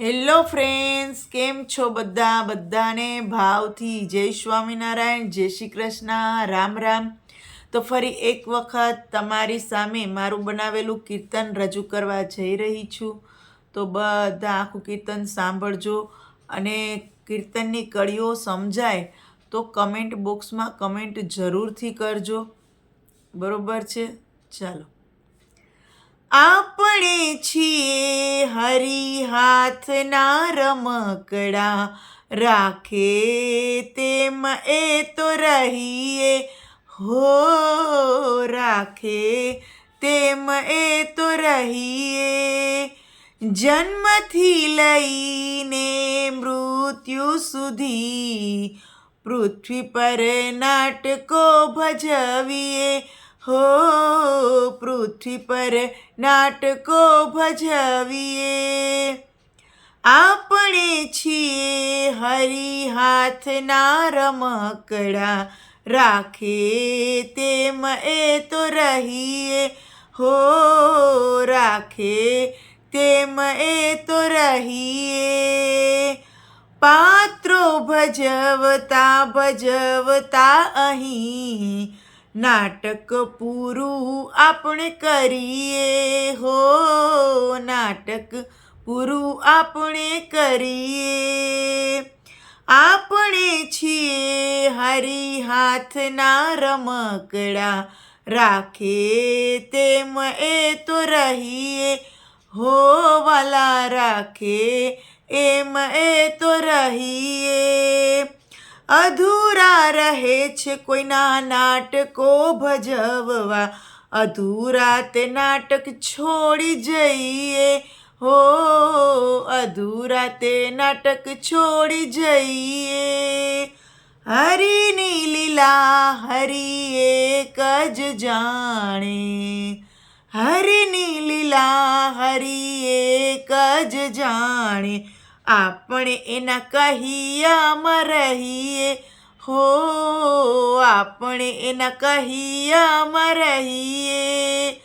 Hello friends કેમ છો બધા? બધાને ભાવથી જય સ્વામિનારાયણ, જય શ્રી કૃષ્ણ. રામ રામ. તો ફરી એક વખત તમારી સામે મારું બનાવેલું કીર્તન રજૂ કરવા જઈ રહી છું. તો બધા આખું કીર્તન સાંભળજો અને કીર્તનની કડીઓ સમજાય તો કમેન્ટ બોક્સમાં કમેન્ટ જરૂરથી કરજો. બરોબર છે? ચાલો. આપણે છીએ હરી હાથના રમકડા રાખે તેમ એ તો રહીએ હો રાખે તેમ એ તો રહીએ જન્મથી લઈને મૃત્યુ સુધી પૃથ્વી પર નાટકો ભજવીએ હો પૃથ્વી પર નાટકો ભજવીએ. આપણે છીએ હરી હાથના રમકડા, રાખે તેમ એ તો રહીએ. હો, રાખે તેમ એ તો રહીએ. પાત્રો ભજવતા ભજવતા અહીં નાટક પૂરું આપણે કરીએ હો, નાટક પૂરું આપણે કરીએ. આપણે છીએ હરી હાથના રમકડા, રાખે તેમ એ તો રહીએ. હો વાલા, રાખે એમ એ તો રહીએ. અધૂરા રહે છે કોઈના નાટકો ભજવવા. અધૂરા તે નાટક છોડી જઈએ. હો, અધૂરા તે નાટક છોડી જઈએ. હરિની લીલા હરી એક જ જાણે. હરિની લીલા હરી એક જ જાણે. આપણે એના કહિયામાં રહીએ. હો, આપણે એના કહિયામાં રહીએ.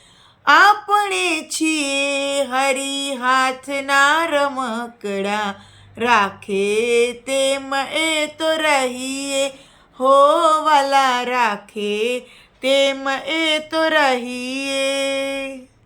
આપણે છીએ હરી હાથના રમકડા. રાખે તેમ એ તો રહીએ. હો, વાલા, રાખે તેમ એ તો રહીએ.